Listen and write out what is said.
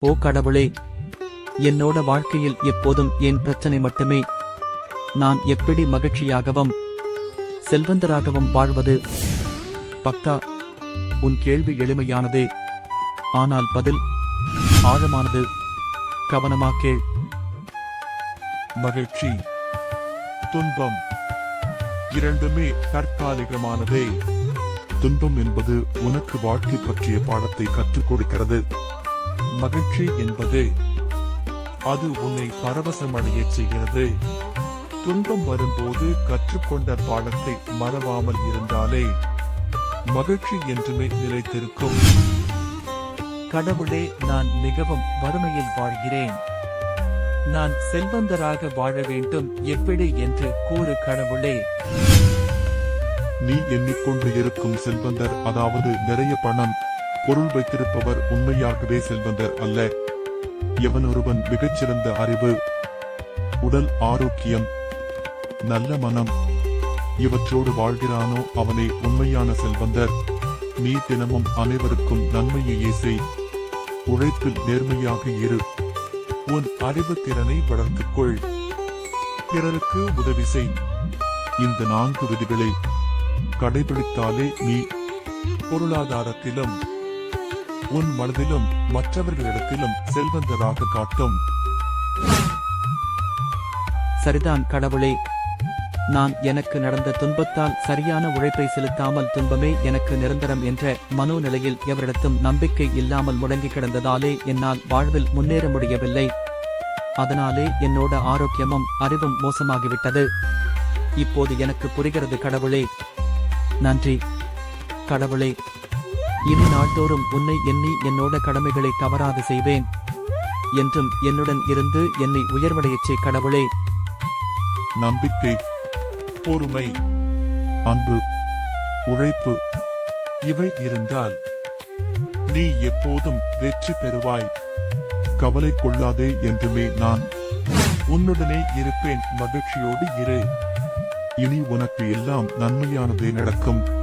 ஓ கடவுளே. என்னோட வாழ்க்கையில் எப்போதும் என் பிரச்சனை மட்டுமே. நான் எப்படி மகிழ்ச்சியாகவும் செல்வந்தராகவும் வாழ்வது? பக்தா உன் கேள்வி எளிமையானதே. ஆனால் பதில் ஆழமானது. கவனமா கேள். மகிழ்ச்சி துன்பம் இரண்டுமே தற்காலிகமானதே. துன்பம் என்பது உனக்கு வாழ்க்கை பற்றிய பாடத்தை கற்றுக் கொடுக்கிறது. மகிழ்ச்சி என்பது அது உன்னை பரவசமடைய செய்கிறது. துன்பம் வரும்போது கற்றுக்கொண்ட பாடத்தை மறவாமல் இருந்தாலே மகிழ்ச்சி என்றுமே நிலைத்திருக்கும். கடவுளே நான் மிகவும் வறுமையில் வாழ்கிறேன். நான் செல்வந்தராக வாழ வேண்டும் எப்படி என்று கூறு கடவுளே. நீ எண்ணிக்கொண்டு இருக்கும் செல்வந்தர் அதாவது நிறைய பணம் பொருள் வைத்திருப்பவர் உண்மையாகவே செல்வந்தர் அல்ல. எவனொருவன் மிகச்சிறந்த அறிவு உடல் ஆரோக்கியம் நல்ல மனம் இவற்றோடு வாழ்கிறானோ அவனை உண்மையான செல்வந்தர். நீ தினமும் அனைவருக்கும் நன்மையையே செய். உழைப்பில் நேர்மையாக இரு. உன் அறிவு திறனை வளர்த்துக் கொள். பிறருக்கு உதவி செய். இந்த நான்கு விதிகளை கடைபிடித்தாலே நீ பொருளாதாரத்திலும் உன் மனதிலும் மற்றவர்களிடத்திலும் செல்வந்தராக காட்டும். சரிதான் கடவுளே. நான் எனக்கு நடந்த துன்பத்தால் சரியான உழைப்பை செலுத்தாமல் துன்பமே எனக்கு நிரந்தரம் என்ற மனோநிலையில் எவரிடத்தும் நம்பிக்கை இல்லாமல் முடங்கி கிடந்ததாலே என்னால் வாழ்வில் முன்னேற முடியவில்லை. அதனாலே என்னோட ஆரோக்கியமும் அறிவும் மோசமாகிவிட்டது. இப்போது எனக்கு புரிகிறது கடவுளே. நன்றி. கடவுளே இனி நாள்தோறும் உன்னை எண்ணி என்னோட கடமைகளை தவறாது செய்வேன். என்றும் என்னுடன் இருந்து என்னை உயர்வடையச் செய் கடவுளே. நம்பிக்கை பொறுமை அன்பு உழைப்பு இவை இருந்தால் நீ எப்போதும் வெற்றி பெறுவாய். கவலை கொள்ளாதே என்றுமே நான் உன்னுடனே இருப்பேன். மகிழ்ச்சியோடு இரு. இனி உனக்கு எல்லாம் நன்மையானதே நடக்கும்.